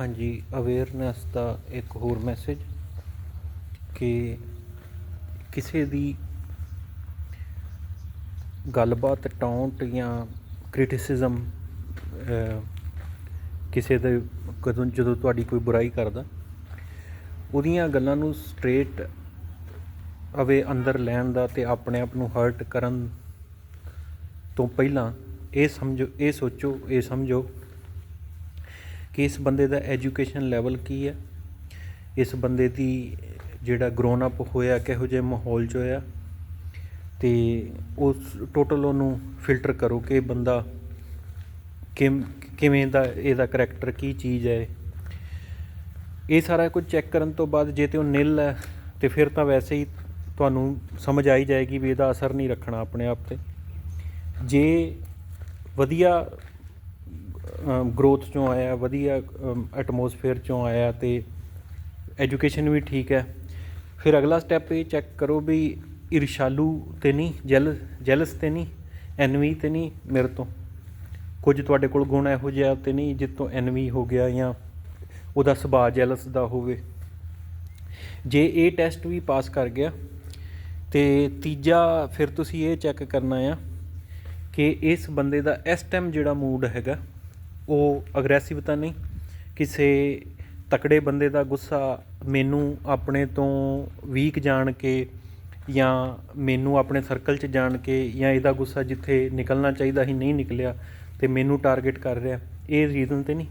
ਹਾਂਜੀ ਅਵੇਅਰਨੈਸ ਦਾ ਇੱਕ ਹੋਰ ਮੈਸੇਜ ਕਿ ਕਿਸੇ ਦੀ ਗੱਲਬਾਤ ਟੌਂਟ ਜਾਂ ਕ੍ਰਿਟਿਸਿਜ਼ਮ ਕਿਸੇ ਦੇ ਕਦੋਂ, ਜਦੋਂ ਤੁਹਾਡੀ ਕੋਈ ਬੁਰਾਈ ਕਰਦਾ, ਉਹਦੀਆਂ ਗੱਲਾਂ ਨੂੰ ਸਟ੍ਰੇਟ ਅਵੇ ਅੰਦਰ ਲੈਣ ਦਾ ਤੇ ਆਪਣੇ ਆਪ ਨੂੰ ਹਰਟ ਕਰਨ ਤੋਂ ਪਹਿਲਾਂ ਇਹ ਸਮਝੋ, ਇਹ ਸੋਚੋ, ਇਹ ਸਮਝੋ ਕਿ ਇਸ ਬੰਦੇ ਦਾ ਐਜੂਕੇਸ਼ਨ ਲੈਵਲ ਕੀ ਹੈ? ਇਸ ਬੰਦੇ ਦੀ ਜਿਹੜਾ ਗਰੋਨ ਅਪ ਹੋਇਆ, ਕਿਹੋ ਜਿਹੇ ਮਾਹੌਲ 'ਚ ਹੋਇਆ ਅਤੇ ਉਸ ਟੋਟਲ ਉਹਨੂੰ ਫਿਲਟਰ ਕਰੋ ਕਿ ਬੰਦਾ ਕਿਮ, ਕਿਵੇਂ ਦਾ, ਇਹਦਾ ਕਰੈਕਟਰ ਕੀ ਚੀਜ਼ ਹੈ ਇਹ। ਸਾਰਾ ਕੁਝ ਚੈੱਕ ਕਰਨ ਤੋਂ ਬਾਅਦ ਜੇ ਤੇ ਉਹ ਨਿਲ ਹੈ, ਤੇ ਫਿਰ ਤਾਂ ਵੈਸੇ ਹੀ ਤੁਹਾਨੂੰ ਸਮਝ ਆਈ ਜਾਏਗੀ ਵੀ ਇਹਦਾ ਅਸਰ ਨਹੀਂ ਰੱਖਣਾ ਆਪਣੇ ਆਪ ਤੇ। ਜੇ ਵਧੀਆ ਗਰੋਥ ਚੋਂ ਆਇਆ, ਵਧੀਆ ਐਟਮੋਸਫੇਅਰ ਚੋਂ ਆਇਆ ਅਤੇ ਐਜੂਕੇਸ਼ਨ ਵੀ ਠੀਕ ਹੈ। ਫਿਰ ਅਗਲਾ ਸਟੈਪ ਇਹ ਚੈੱਕ ਕਰੋ ਵੀ ਇਰਸ਼ਾਲੂ ਤੇ ਨਹੀਂ, ਜੈਲ, ਜੈਲਸ ਤੇ ਨਹੀਂ, ਐਨਵੀ ਤੇ ਨਹੀਂ ਮੇਰੇ ਤੋਂ। ਕੁਝ ਤੁਹਾਡੇ ਕੋਲ ਗੁਣ ਇਹੋ ਜਿਹਾ ਤੇ ਨਹੀਂ ਜਿੱਤੋਂ ਐਨਵੀ ਹੋ ਗਿਆ ਜਾਂ ਉਹਦਾ ਸੁਭਾਅ ਜੈਲਸ ਦਾ ਹੋਵੇ। ਜੇ ਇਹ ਟੈਸਟ ਵੀ ਪਾਸ ਕਰ ਗਿਆ, ਤੇ ਤੀਜਾ ਫਿਰ ਤੁਸੀਂ ਇਹ ਚੈੱਕ ਕਰਨਾ ਆ ਕਿ ਇਸ ਬੰਦੇ ਦਾ ਇਸ ਟਾਈਮ ਜਿਹੜਾ ਮੂਡ ਹੈਗਾ ਉਹ ਅਗਰੈਸਿਵ ਤਾਂ ਨਹੀਂ। ਕਿਸੇ ਤਕੜੇ ਬੰਦੇ ਦਾ ਗੁੱਸਾ ਮੈਨੂੰ ਆਪਣੇ ਤੋਂ ਵੀਕ ਜਾਣ ਕੇ ਜਾਂ ਮੈਨੂੰ ਆਪਣੇ ਸਰਕਲ 'ਚ ਜਾਣ ਕੇ ਜਾਂ ਇਹਦਾ ਗੁੱਸਾ ਜਿੱਥੇ ਨਿਕਲਣਾ ਚਾਹੀਦਾ ਸੀ ਨਹੀਂ ਨਿਕਲਿਆ ਤੇ ਮੈਨੂੰ ਟਾਰਗੇਟ ਕਰ ਰਿਹਾ। ਇਹ ਰੀਜ਼ਨ ਤੇ ਨਹੀਂ।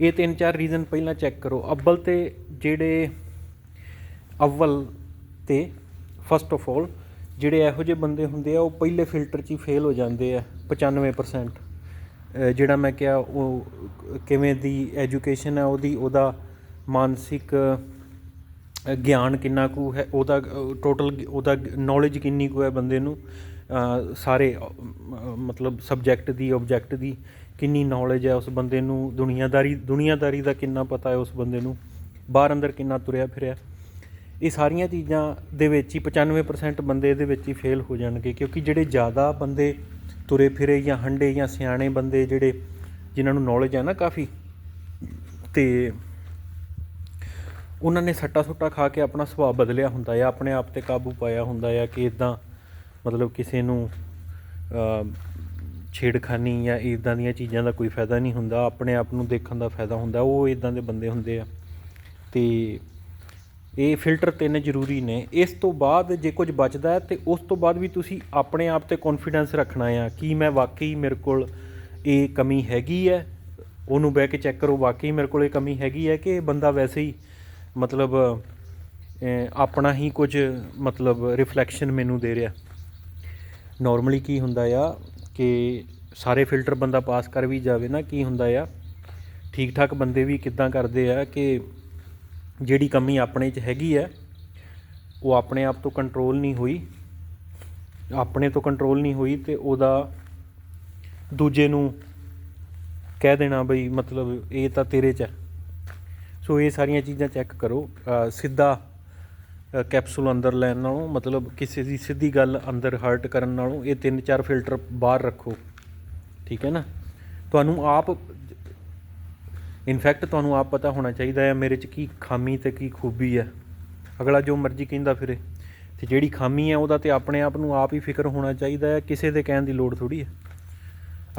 ਇਹ ਤਿੰਨ ਚਾਰ ਰੀਜ਼ਨ ਪਹਿਲਾਂ ਚੈੱਕ ਕਰੋ। ਅੱਵਲ ਤੇ ਜਿਹੜੇ ਅਵਲ ਤੇ ਫਸਟ ਆਫ ਆਲ ਜਿਹੜੇ ਇਹੋ ਜਿਹੇ ਬੰਦੇ ਹੁੰਦੇ ਆ, ਉਹ ਪਹਿਲੇ ਫਿਲਟਰ 'ਚ ਹੀ ਫੇਲ ਹੋ ਜਾਂਦੇ ਆ 95% ਜਿਹੜਾ ਮੈਂ ਕਿਹਾ ਉਹ ਕਿਵੇਂ ਦੀ ਐਜੂਕੇਸ਼ਨ ਹੈ ਉਹਦੀ, ਉਹਦਾ ਮਾਨਸਿਕ ਗਿਆਨ ਕਿੰਨਾ ਕੁ ਹੈ, ਉਹਦਾ ਟੋਟਲ ਉਹਦਾ ਨੌਲੇਜ ਕਿੰਨੀ ਕੁ ਹੈ ਬੰਦੇ ਨੂੰ ਸਾਰੇ ਮਤਲਬ ਸਬਜੈਕਟ ਦੀ ਆਬਜੈਕਟ ਦੀ ਕਿੰਨੀ ਨੌਲੇਜ ਹੈ ਉਸ ਬੰਦੇ ਨੂੰ, ਦੁਨੀਆਦਾਰੀ ਦੁਨੀਆਦਾਰੀ ਦਾ ਕਿੰਨਾ ਪਤਾ ਹੈ ਉਸ ਬੰਦੇ ਨੂੰ, ਬਾਹਰ ਅੰਦਰ ਕਿੰਨਾ ਤੁਰਿਆ ਫਿਰਿਆ। ਇਹ ਸਾਰੀਆਂ ਚੀਜ਼ਾਂ ਦੇ ਵਿੱਚ ਹੀ 95% ਬੰਦੇ ਇਹਦੇ ਵਿੱਚ ਹੀ ਫੇਲ ਹੋ ਜਾਣਗੇ, ਕਿਉਂਕਿ ਜਿਹੜੇ ਜ਼ਿਆਦਾ ਬੰਦੇ ਤੁਰੇ ਫਿਰੇ ਜਾਂ ਹੰਡੇ ਜਾਂ ਸਿਆਣੇ ਬੰਦੇ ਜਿਹੜੇ ਜਿਨ੍ਹਾਂ ਨੂੰ ਨੌਲੇਜ ਹੈ ਨਾ ਕਾਫੀ, ਤੇ ਉਹਨਾਂ ਨੇ ਸੱਟਾ ਸੁੱਟਾ ਖਾ ਕੇ ਆਪਣਾ ਸੁਭਾਅ ਬਦਲਿਆ ਹੁੰਦਾ ਹੈ ਆਪਣੇ ਆਪ ਤੇ ਕਾਬੂ ਪਾਇਆ ਹੁੰਦਾ ਹੈ ਕਿ ਇਦਾਂ ਮਤਲਬ ਕਿਸੇ ਨੂੰ ਛੇੜਖਾਨੀ ਜਾਂ ਇਦਾਂ ਦੀਆਂ ਚੀਜ਼ਾਂ ਦਾ ਕੋਈ ਫਾਇਦਾ ਨਹੀਂ ਹੁੰਦਾ, ਆਪਣੇ ਆਪ ਨੂੰ ਦੇਖਣ ਦਾ ਫਾਇਦਾ ਹੁੰਦਾ, ਉਹ ਇਦਾਂ ਦੇ ਬੰਦੇ ਹੁੰਦੇ ਆ। ਤੇ ਇਹ ਫਿਲਟਰ ਤਿੰਨ ਜ਼ਰੂਰੀ ਨੇ। ਇਸ ਤੋਂ ਬਾਅਦ ਜੇ ਕੁਝ ਬਚਦਾ ਹੈ ਤੇ ਉਸ ਤੋਂ ਬਾਅਦ ਵੀ ਤੁਸੀਂ ਆਪਣੇ ਆਪ ਤੇ ਕੌਨਫੀਡੈਂਸ ਰੱਖਣਾ ਆ ਕਿ ਮੈਂ ਵਾਕਈ ਮੇਰੇ ਕੋਲ ਇਹ ਕਮੀ ਹੈਗੀ ਹੈ। ਉਹਨੂੰ ਬਹਿ ਕੇ ਚੈੱਕ ਕਰੋ, ਵਾਕਈ ਮੇਰੇ ਕੋਲ ਇਹ ਕਮੀ ਹੈਗੀ ਹੈ ਕਿ ਬੰਦਾ ਵੈਸੇ ਹੀ ਮਤਲਬ ਆਪਣਾ ਹੀ ਕੁਝ ਮਤਲਬ ਰਿਫਲੈਕਸ਼ਨ ਮੈਨੂੰ ਦੇ ਰਿਹਾ। ਨਾਰਮਲੀ ਕੀ ਹੁੰਦਾ ਆ ਕਿ ਸਾਰੇ ਫਿਲਟਰ ਬੰਦਾ ਪਾਸ ਕਰ ਵੀ ਜਾਵੇ ਨਾ, ਕੀ ਹੁੰਦਾ ਆ ਠੀਕ ਠਾਕ ਬੰਦੇ ਵੀ ਕਿੱਦਾਂ ਕਰਦੇ ਆ ਕਿ ਜਿਹੜੀ ਕਮੀ ਆਪਣੇ 'ਚ ਹੈਗੀ ਹੈ ਉਹ ਆਪਣੇ ਆਪ ਤੋਂ ਕੰਟਰੋਲ ਨਹੀਂ ਹੋਈ। ਆਪਣੇ ਤੋਂ ਕੰਟਰੋਲ ਨਹੀਂ ਹੋਈ ਤੇ ਉਹਦਾ ਦੂਜੇ ਨੂੰ ਕਹਿ ਦੇਣਾ ਬਈ ਮਤਲਬ ਇਹ ਤਾਂ ਤੇਰੇ 'ਚ ਹੈ ਸੋ ਇਹ ਸਾਰੀਆਂ ਚੀਜ਼ਾਂ ਚੈੱਕ ਕਰੋ। ਸਿੱਧਾ ਕੈਪਸੂਲ ਅੰਦਰ ਲੈਣ ਨਾਲੋਂ, ਮਤਲਬ ਕਿਸੇ ਦੀ ਸਿੱਧੀ ਗੱਲ ਅੰਦਰ ਹਰਟ ਕਰਨ ਨਾਲੋਂ ਇਹ ਤਿੰਨ ਚਾਰ ਫਿਲਟਰ ਬਾਹਰ ਰੱਖੋ। ਠੀਕ ਹੈ ਨਾ? ਤੁਹਾਨੂੰ ਆਪ ਇਨਫੈਕਟ ਤੁਹਾਨੂੰ ਆਪ ਪਤਾ ਹੋਣਾ ਚਾਹੀਦਾ ਹੈ, ਮੇਰੇ 'ਚ ਕੀ ਖਾਮੀ ਤੇ ਕੀ ਖੂਬੀ ਹੈ। ਅਗਲਾ ਜੋ ਮਰਜ਼ੀ ਕਹਿੰਦਾ ਫਿਰੇ, ਤੇ ਜਿਹੜੀ ਖਾਮੀ ਹੈ, ਉਹਦਾ ਤੇ ਆਪਣੇ ਆਪ ਨੂੰ ਆਪ ਹੀ ਫਿਕਰ ਹੋਣਾ ਚਾਹੀਦਾ ਹੈ, ਕਿਸੇ ਦੇ ਕਹਿਣ ਦੀ ਲੋੜ ਥੋੜੀ ਹੈ।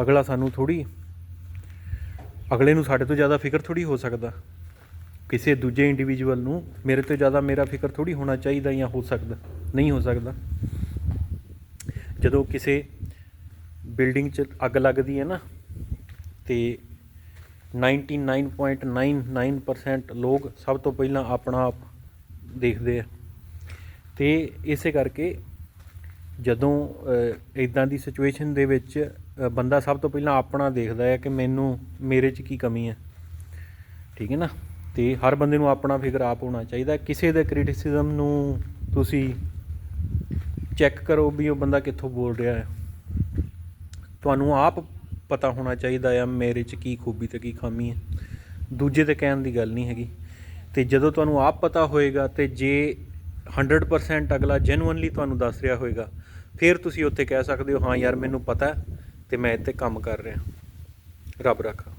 ਅਗਲਾ ਸਾਨੂੰ ਥੋੜੀ ਅਗਲੇ ਨੂੰ ਸਾਡੇ ਤੋਂ ਜ਼ਿਆਦਾ ਫਿਕਰ ਥੋੜੀ ਹੋ ਸਕਦਾ। ਕਿਸੇ ਦੂਜੇ ਇੰਡੀਵਿਜੂਅਲ ਨੂੰ ਮੇਰੇ ਤੋਂ ਜ਼ਿਆਦਾ ਮੇਰਾ ਫਿਕਰ ਥੋੜੀ ਹੋਣਾ ਚਾਹੀਦਾ ਜਾਂ ਹੋ ਸਕਦਾ, ਨਹੀਂ ਹੋ ਸਕਦਾ। ਜਦੋਂ ਕਿਸੇ ਬਿਲਡਿੰਗ 'ਚ ਅੱਗ ਲੱਗਦੀ ਹੈ ਨਾ, ਤੇ 99.99% ਲੋਕ ਸਭ ਤੋਂ ਪਹਿਲਾਂ ਆਪਣਾ ਆਪ ਦੇਖਦੇ ਆ। ਤੇ ਇਸੇ ਕਰਕੇ ਜਦੋਂ ਇਦਾਂ ਦੀ ਸਿਚੁਏਸ਼ਨ ਦੇ ਵਿੱਚ ਬੰਦਾ ਸਭ ਤੋਂ ਪਹਿਲਾਂ ਆਪਣਾ ਦੇਖਦਾ ਹੈ ਕਿ ਮੈਨੂੰ, ਮੇਰੇ 'ਚ ਕੀ ਕਮੀ ਹੈ। ਠੀਕ ਹੈ ਨਾ? ਤੇ ਹਰ ਬੰਦੇ ਨੂੰ ਆਪਣਾ ਫਿਕਰ ਆਪ ਹੋਣਾ ਚਾਹੀਦਾ। ਕਿਸੇ ਦੇ ਕ੍ਰਿਟਿਸਿਜ਼ਮ ਨੂੰ ਤੁਸੀਂ ਚੈੱਕ ਕਰੋ ਵੀ ਉਹ ਬੰਦਾ ਕਿੱਥੋਂ ਬੋਲ ਰਿਹਾ ਹੈ। ਤੁਹਾਨੂੰ ਆਪ ਪਤਾ ਹੋਣਾ ਚਾਹੀਦਾ ਆ ਮੇਰੇ 'ਚ ਕੀ ਖੂਬੀ ਤੇ ਕੀ ਖਾਮੀ ਹੈ ਦੂਜੇ ਤੇ ਕਹਿਣ ਦੀ ਗੱਲ ਨਹੀਂ ਹੈਗੀ। ਤੇ ਜਦੋਂ ਤੁਹਾਨੂੰ ਆਪ ਪਤਾ ਹੋਏਗਾ ਤੇ ਜੇ 100% ਅਗਲਾ ਜੈਨੂਇਨਲੀ ਤੁਹਾਨੂੰ ਦੱਸ ਰਿਹਾ ਹੋਏਗਾ, ਫਿਰ ਤੁਸੀਂ ਉੱਥੇ ਕਹਿ ਸਕਦੇ ਹੋ, ਹਾਂ ਯਾਰ, ਮੈਨੂੰ ਪਤਾ ਹੈ ਤੇ ਮੈਂ ਇੱਥੇ ਕੰਮ ਕਰ ਰਿਹਾ। ਰੱਬ ਰੱਖਾ।